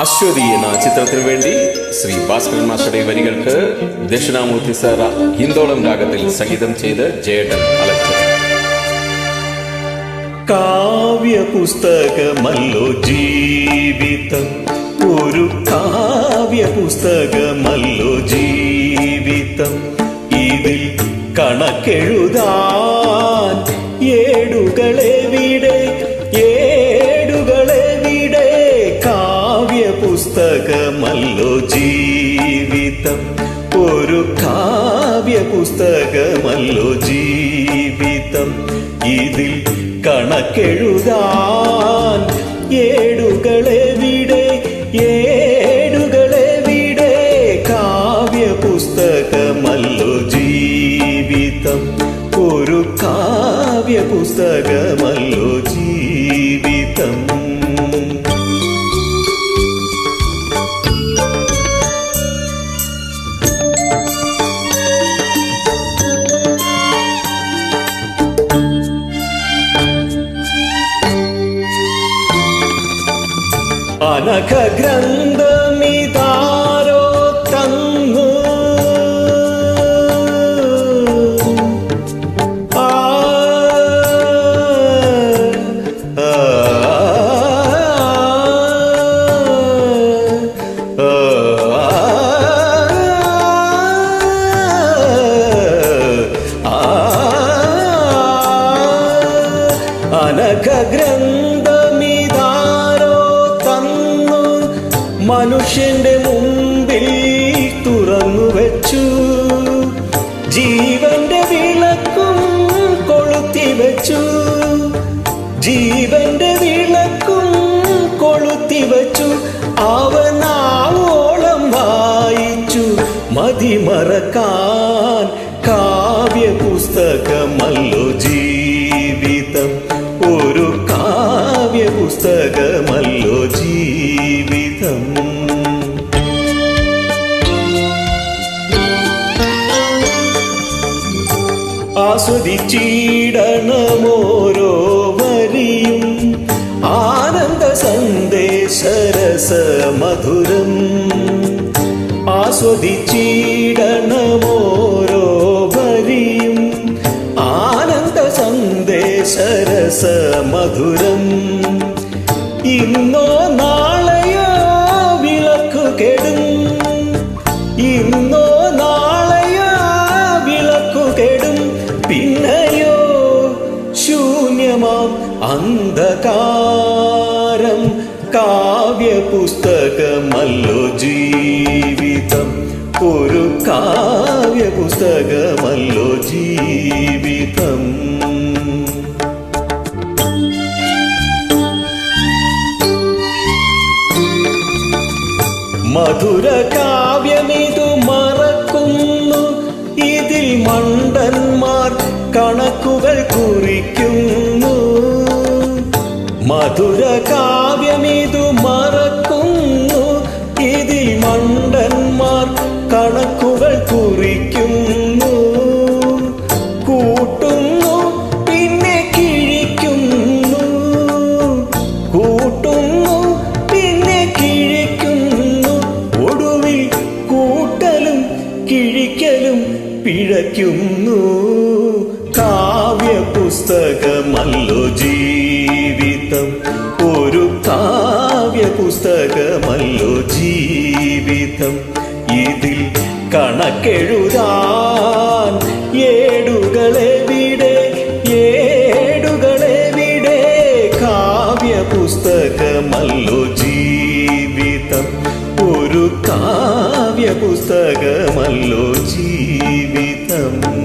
അശ്വതി എന്ന ചിത്രത്തിനു വേണ്ടി ശ്രീ ഭാസ്കരൻ മാസ്റ്ററുടെ വരികൾക്ക് ദക്ഷിണാമൂർത്തി സാറ ഹിന്ദോളം രാഗത്തിൽ സംഗീതം ചെയ്ത് ജയേട്ടൻ അലക്ഷൻ കാവ്യ പുസ്തകമല്ലോ ജീവിതം. ഒരു കാവ്യ പുസ്തകമല്ലോ ജീവിതം. ഇതിൽ കണക്കെഴുതാൻ ഒരു കാവ്യ പുസ്തകമല്ലോ ജീവിതം. ഇതിൽ കണക്കെഴുതാൻ ഏടുകളെവിടെ? ഏടുകളെവിടെ? കാവ്യ అనక గ్రంథమిదారో తన్ను అనక గ్రంథ മനുഷ്യന്റെ മുമ്പിൽ തുറന്നു വെച്ചു ജീവന്റെ വിളക്കും കൊളുത്തി വെച്ചു ജീവന്റെ വിളക്കും കൊളുത്തി വെച്ചു അവനാവോളം വായിച്ചു. മതിമറക്കാൻ കാവ്യ പുസ്തകമല്ലോ ജീവിതം. ഒരു കാവ്യ പുസ്തകമല്ലോ ജീവിതം. ആസ്വദിച്ചിടണമോരോ വരിയും ആനന്ദ സന്ദേശരസ മധുരം ആസ്വദിച്ചിടണമോരോ വരിയും ആനന്ദ സന്ദേശരസ മധുരം ഇന്നോ ശൂന്യമാം അന്ധകാരം കാവ്യപുസ്തകമല്ലോ ജീവിതം. ഒരു കാവ്യപുസ്തകമല്ലോ ജീവിതം. മധുര കാവ്യമിതു മറക്കുന്നു. ഇതിൽ മണ്ടന്മാർ കണക്കുകൾ കുറിക്കുന്നു. മധുര കാവ്യമിതു മറക്കുന്നു. ഇതിൽ മണ്ടന്മാർ കണക്കുകൾ കുറിക്കുന്നു. കൂട്ടുന്നു പിന്നെ കിഴിക്കുന്നു. കൂട്ടുന്നു പിന്നെ കിഴിക്കുന്നു. ഒടുവിൽ കൂട്ടലും കിഴിക്കലും പിഴയ്ക്കുന്നു. കാവ്യ പുസ്തകമല്ലോ ജീവിതം ഒരു കാവ്യ പുസ്തകമല്ലോ ജീവിതം. ഇതിൽ കണക്കെഴുതാൻ ഏടുകളെവിടെ കാവ്യ പുസ്തകമല്ലോ ജീവിതം. ഒരു കാവ്യ പുസ്തകമല്ലോ ജീവിതം.